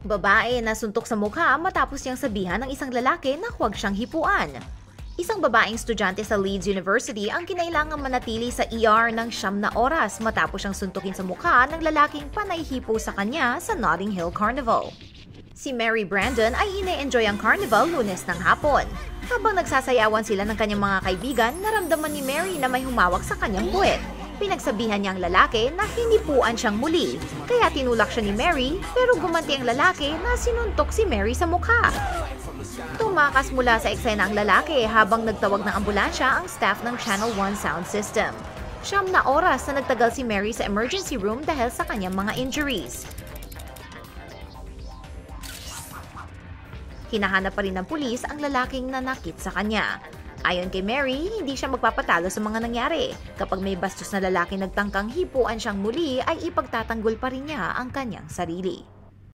Babae na suntok sa mukha matapos niyang sabihan ng isang lalaki na huwag siyang hipuan. Isang babaeng estudyante sa Leeds University ang kinailangan manatili sa ER ng siyam na oras matapos siyang suntukin sa mukha ng lalaking panay hipo sa kanya sa Notting Hill Carnival. Si Mary Brandon ay ine-enjoy ang carnival lunes ng hapon. Habang nagsasayawan sila ng kanyang mga kaibigan, naramdaman ni Mary na may humawak sa kanyang puwet. Pinagsabihan niya ang lalaki na hinipuan siyang muli. Kaya tinulak siya ni Mary pero gumanti ang lalaki na sinuntok si Mary sa mukha. Tumakas mula sa eksena ang lalaki habang nagtawag ng ambulansya ang staff ng Channel 1 sound system. Siyam na oras na nagtagal si Mary sa emergency room dahil sa kanyang mga injuries. Hinahanap pa rin ng pulis ang lalaking nanakit sa kanya. Ayon kay Mary, hindi siya magpapatalo sa mga nangyari. Kapag may bastos na lalaki nagtangkang hipuan siyang muli, ay ipagtatanggol pa rin niya ang kanyang sarili.